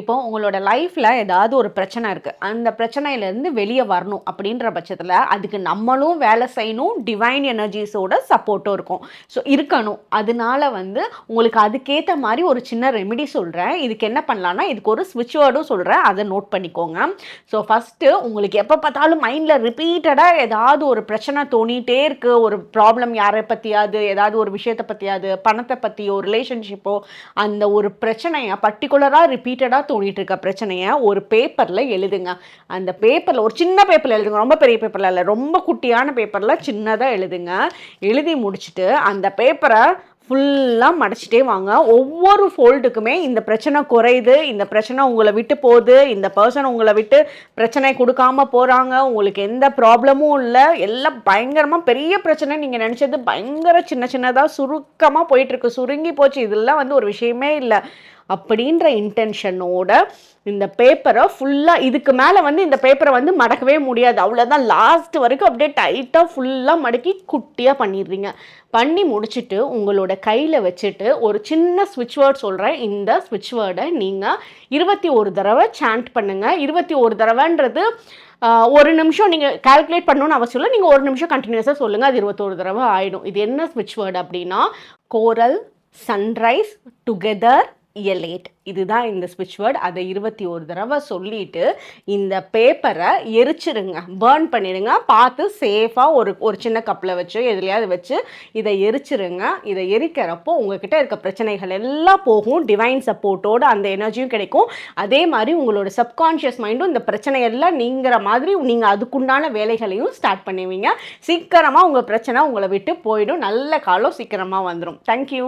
இப்போ உங்களோட லைஃப்பில் ஏதாவது ஒரு பிரச்சனை இருக்குது அந்த பிரச்சனையிலேருந்து வெளியே வரணும் அப்படின்ற பட்சத்தில் அதுக்கு நம்மளும் வேலை செய்யணும் டிவைன் எனர்ஜிஸோட சப்போர்ட்டும் இருக்கும். ஸோ இருக்கணும். அதனால வந்து உங்களுக்கு அதுக்கேற்ற மாதிரி ஒரு சின்ன ரெமிடி சொல்கிறேன் இதுக்கு என்ன பண்ணலான்னா இதுக்கு ஒரு ஸ்விட்ச் வேர்டும் சொல்கிறேன் அதை நோட் பண்ணிக்கோங்க. ஸோ ஃபஸ்ட்டு உங்களுக்கு எப்போ பார்த்தாலும் மைண்டில் ரிப்பீட்டடாக ஏதாவது ஒரு பிரச்சனை தோணிகிட்டே இருக்குது ஒரு ப்ராப்ளம் யாரை பற்றியாவது ஏதாவது ஒரு விஷயத்தை பற்றியாவது பணத்தை பற்றியோ ரிலேஷன்ஷிப்போ அந்த ஒரு பிரச்சனையை பர்டிகுலராக ரிப்பீட்டடாக தோணிட்டு இருக்க பிரச்சனையை ஒரு பேப்பரில் எழுதுங்க. அந்த பேப்பரில் ஒரு சின்ன பேப்பரில் எழுதுங்க. ரொம்ப பெரிய பேப்பரில் இல்லை ரொம்ப குட்டியான பேப்பரில் சின்னதாக எழுதுங்க. எழுதி முடிச்சுட்டு அந்த பேப்பரை ஃபுல்லாக மடைச்சிட்டே வாங்க. ஒவ்வொரு ஃபோல்டுக்குமே இந்த பிரச்சனை குறையுது இந்த பிரச்சனை உங்களை விட்டு போகுது இந்த பர்சன் உங்களை விட்டு பிரச்சனை கொடுக்காம போகிறாங்க உங்களுக்கு எந்த ப்ராப்ளமும் இல்லை. எல்லாம் பயங்கரமாக பெரிய பிரச்சனை நீங்கள் நினச்சது பயங்கர சின்ன சின்னதாக சுருக்கமாக போயிட்டுருக்கு. சுருங்கி போச்சு. இதெல்லாம் வந்து ஒரு விஷயமே இல்லை. அப்படின்ற இன்டென்ஷனோட இந்த பேப்பரை ஃபுல்லாக இதுக்கு மேலே வந்து இந்த பேப்பரை வந்து மடக்கவே முடியாது. அவ்வளோதான் லாஸ்ட் வரைக்கும் அப்படியே டைட்டாக ஃபுல்லாக மடக்கி குட்டியாக பண்ணிடுறீங்க. பண்ணி முடிச்சுட்டு உங்களோட கையில் வச்சுட்டு ஒரு சின்ன ஸ்விட்ச் வேர்ட் சொல்கிறேன் இந்த ஸ்விட்ச் வேர்டை நீங்கள் இருபத்தி ஒரு தடவை சாண்ட் பண்ணுங்கள் இருபத்தி ஒரு தடவைன்றது ஒரு நிமிஷம் நீங்கள் கால்குலேட் பண்ணணும்னு அவசியம் இல்லை. நீங்கள் ஒரு நிமிஷம் கண்டினியூஸாக சொல்லுங்கள் அது இருபத்தோரு தடவை ஆகிடும் இது என்ன ஸ்விட்ச் வேர்டு அப்படின்னா கோரல் சன்ரைஸ் டுகெதர் எலேட் இதுதான் இந்த ஸ்விட்ச் வேர்ட். அதை இருபத்தி ஒரு தடவை சொல்லிட்டு இந்த பேப்பரை எரிச்சிருங்க. பேர்ன் பண்ணிடுங்க. பார்த்து சேஃபாக ஒரு ஒரு சின்ன கப்பில் வச்சு எதுலையாவது வச்சு இதை எரிச்சிருங்க. இதை எரிக்கிறப்போ உங்ககிட்ட இருக்க பிரச்சனைகள் எல்லாம் போகும். டிவைன் சப்போர்ட்டோட அந்த எனர்ஜியும் கிடைக்கும். அதே மாதிரி உங்களோட சப்கான்ஷியஸ் மைண்டும் இந்த பிரச்சனையெல்லாம் நீங்கிற மாதிரி நீங்கள் அதுக்குண்டான வேலைகளையும் ஸ்டார்ட் பண்ணுவீங்க. சீக்கிரமாக உங்கள் பிரச்சனை உங்களை விட்டு போயிடும். நல்ல காலம் சீக்கிரமாக வந்துடும் தேங்க்யூ